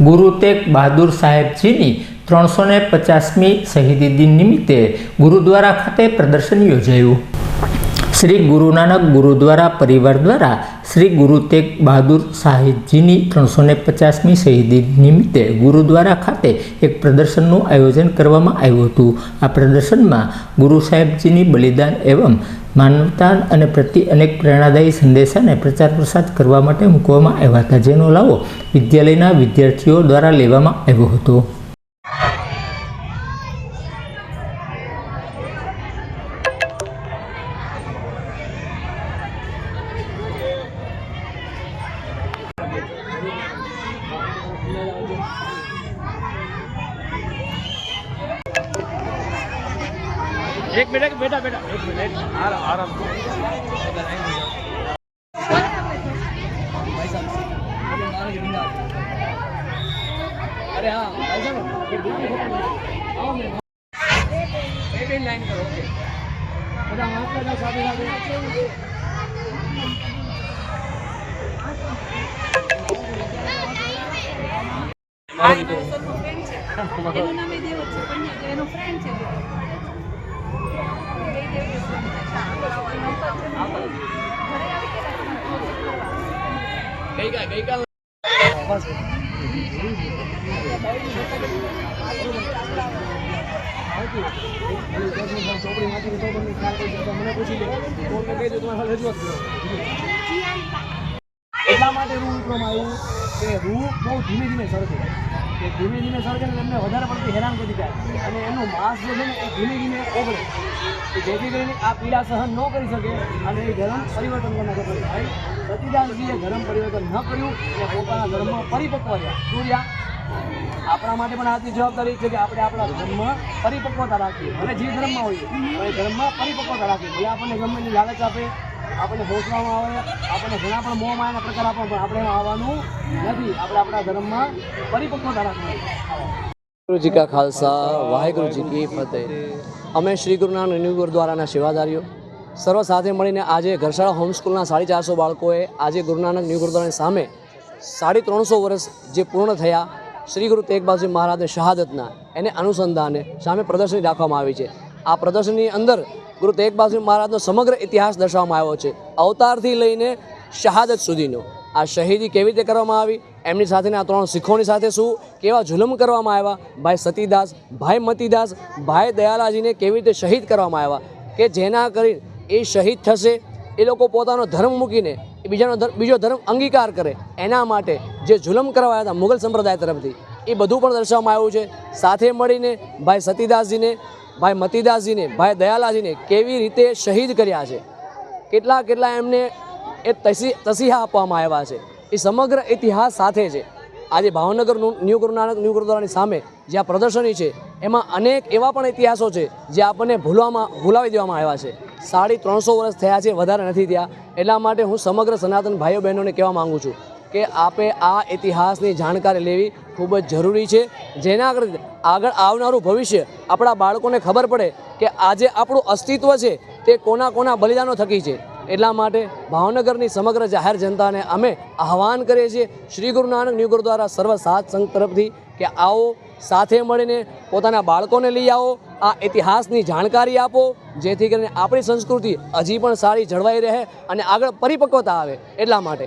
ગુરુ તેગ બહાદુર સાહેબજીની ત્રણસો ને પચાસમી શહીદી દિન નિમિત્તે ગુરુદ્વારા ખાતે પ્રદર્શન યોજાયું. શ્રી ગુરુ નાનક ગુરુદ્વારા પરિવાર દ્વારા શ્રી ગુરુ તેગ બહાદુર સાહેબજીની ત્રણસો ને પચાસમી શહીદી નિમિત્તે ગુરુદ્વારા ખાતે એક પ્રદર્શનનું આયોજન કરવામાં આવ્યું હતું. આ પ્રદર્શનમાં ગુરુ સાહેબજીની બલિદાન એવં માનવતા અને પ્રતિ અનેક પ્રેરણાદાયી સંદેશાને પ્રચાર પ્રસાર કરવા માટે મૂકવામાં આવ્યા હતા, જેનો લાવો વિદ્યાલયના વિદ્યાર્થીઓ દ્વારા લેવામાં આવ્યો હતો. एक मिनट बेटा बेटा एक मिनट। आराम आराम। अरे हाँ लाइन करो મારો સરનો friend છે. એનું નામ એ દેવ જ છે પણ એનો friend છે દેવ. બે દેવીઓ છે. એનો ઉપર છે ને, ઘરે આવી ગયા તમારે ગઈકાલ ગઈકાલ એટલા માટે રૂ મૂકવામાં આવ્યું કે રૂ બહુ ધીમે ધીમે સરકે કે ધીમે ધીમે સરકે ને એમને વધારે પડતી હેરાન કરી જાય. અને એનું માંસ જે છે ને એ ધીમે ધીમે ઓગળે. કે જેથી કરીને આ પીડા સહન ન કરી શકે અને એ ગરમ પરિવર્તન કરવા માટે ભાઈ, સતીદાસજીએ ગરમ પરિવર્તન ન કર્યું અને પોતાના ધર્મમાં પરિપક્વ રહ્યા. શું રહ્યા આપણા માટે પણ આજની જવાબદારી છે કે આપણે આપણા ધર્મમાં પરિપક્વતા રાખીએ. ભલે જે ધર્મમાં હોઈએ એ ધર્મમાં પરિપક્વતા રાખીએ. ભલે આપણને ગમે લાલચ આપે આપણને પહોંચવામાં આવે, આપણને ઘણા પણ મોહ માયાના પ્રકાર આપે પણ આપણે આવવાનું નથી. આપણે આપણા ધર્મમાં પરિપક્વતા રાખવાની ગુરુજી કા ખાલસા, વાહેગુરુજી કી ફતેહ. અમે શ્રી ગુરુનાન નાનક ન્યૂ ગુરુદ્વારાના સેવાદારીઓ. સર્વ સાથે મળીને આજે ઘરશાળા હોમસ્કૂલના સાડી ચારસો બાળકોએ આજે ગુરુનાનક નાનક ગુરુદ્વારાની સામે સાડી ત્રણસો વર્ષ જે પૂર્ણ થયા, શ્રી ગુરુ તેગ બહાદુર મહારાજની શહાદતના, એને અનુસંધાને સામે પ્રદર્શની રાખવામાં આવી છે. આ પ્રદર્શનની અંદર ગુરુ તેગ બહાદુર મહારાજનો સમગ્ર ઇતિહાસ દર્શાવવામાં આવ્યો છે. અવતારથી લઈને શહાદત સુધીનો. આ શહીદી કેવી રીતે કરવામાં આવી? એમની સાથેના ત્રણ શીખોની સાથે શું? કેવા જુલમ કરવામાં આવ્યા? ભાઈ સતીદાસ, ભાઈ મતીદાસ, ભાઈ દયાલાજીને કેવી રીતે શહીદ કરવામાં આવ્યા? કે જેના કરી એ શહીદ થશે, એ લોકો પોતાનો ધર્મ મૂકીને બીજાનો બીજો ધર્મ અંગીકાર કરે, એના માટે જે જુલમ કરવાયા હતા મુગલ સંપ્રદાય તરફથી, એ બધું પણ દર્શાવવામાં આવ્યું છે. સાથે મળીને ભાઈ સતીદાસજીને ભાઈ મતીદાસજીને, ભાઈ દયાલાજીને કેવી રીતે શહીદ કર્યા છે? કેટલા કેટલા એમને એ તસી, તસીહા આપવામાં આવ્યા છે? એ સમગ્ર ઇતિહાસ સાથે છે. આજે ભાવનગરનું ન્યૂ ગુરુ નાનક, ન્યૂ ગુરુદ્વારાની સામે જે આ પ્રદર્શની છે, એમાં અનેક એવા પણ ઇતિહાસો છે, જે આપણને ભૂલવામાં, ભૂલાવી દેવામાં આવ્યા છે. સાડી ત્રણસો વર્ષ થયા છે, વધારે નથી થયા. એટલા માટે હું સમગ્ર સનાતન ભાઈઓ બહેનોને કહેવા માગું છું કે આપે આ ઇતિહાસની જાણકારી લેવી ખૂબ જ જરૂરી છે. જેના આગળ આવનારું ભવિષ્ય આપણા બાળકોને ખબર પડે કે આજે આપણું અસ્તિત્વ છે તે કોના કોના બલિદાનો થકી છે. એટલા માટે ભાવનગરની સમગ્ર જાહેર જનતાને અમે આહવાન કરીએ છીએ શ્રી ગુરુ નાનક ન્યૂ ગુરુદ્વારા સર્વ સાત સંઘ તરફથી કે આવો સાથે મળીને પોતાના બાળકોને લઈ આવો, આ ઇતિહાસની જાણકારી આપો, જેથી કરીને આપણી સંસ્કૃતિ હજી પણ સારી જળવાઈ રહે અને આગળ પરિપક્વતા આવે. એટલા માટે